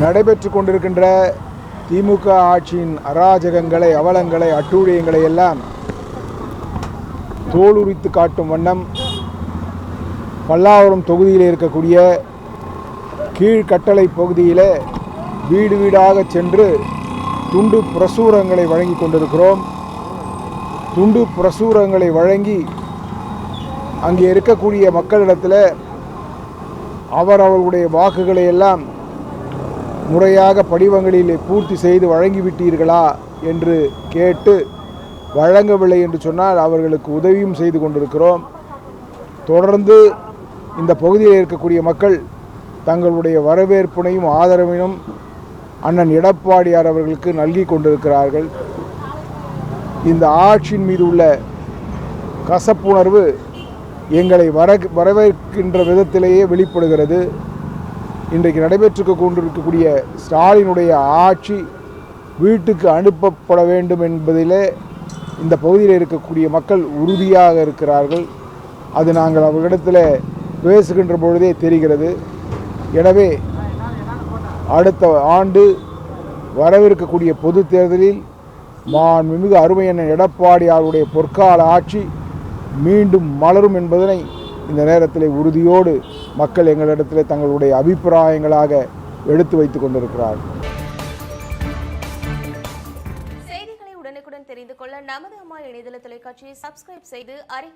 நடைபெற்று கொண்டிருக்கின்ற திமுக ஆட்சியின் அராஜகங்களை அவலங்களை அட்டூழியங்களை எல்லாம் தோலுரித்து காட்டும் வண்ணம் பல்லாவரம் தொகுதியில் இருக்கக்கூடிய கீழ்கட்டளை பகுதியில் வீடு வீடாக சென்று துண்டு பிரசுரங்களை வழங்கி கொண்டிருக்கிறோம். துண்டு பிரசுரங்களை வழங்கி அங்கே இருக்கக்கூடிய மக்களிடத்தில் அவர் அவர்களுடைய வாக்குகளை எல்லாம் முறையாக படிவங்களில் பூர்த்தி செய்து வழங்கிவிட்டீர்களா என்று கேட்டு வழங்கவில்லை என்று சொன்னால் அவர்களுக்கு உதவியும் செய்து கொண்டிருக்கிறோம். தொடர்ந்து இந்த பகுதியில் இருக்கக்கூடிய மக்கள் தங்களுடைய வரவேற்பினையும் ஆதரவினும் அண்ணன் எடப்பாடியார் அவர்களுக்கு நல்கி கொண்டிருக்கிறார்கள். இந்த ஆட்சியின் மீது உள்ள கசப்புணர்வு எங்களை வர வரவேற்கின்ற விதத்திலேயே வெளிப்படுகிறது. இன்றைக்கு நடைபெற்று கொண்டிருக்கக்கூடிய ஸ்டாலினுடைய ஆட்சி வீட்டுக்கு அனுப்பப்பட வேண்டும் என்பதிலே இந்த பகுதியில் இருக்கக்கூடிய மக்கள் உறுதியாக இருக்கிறார்கள். அது நாங்கள் அவர்களிடத்தில் பேசுகின்ற பொழுதே தெரிகிறது. எனவே அடுத்த ஆண்டு வரவிருக்கக்கூடிய பொது தேர்தலில் மாண்புமிகு அருமையான எடப்பாடியாருடைய பொற்கால ஆட்சி மீண்டும் மலரும் என்பதனை இந்த நேரத்தில் உறுதியோடு மக்கள் எங்களிடத்தில் தங்களுடைய அபிப்பிராயங்களாக எடுத்து வைத்துக் கொண்டிருக்கிறார்கள் செய்திகளை உடனுக்குடன் தெரிந்து கொள்ள நமது அம்மா இணையதள தொலைக்காட்சியை சப்ஸ்கிரைப் செய்து அருகில்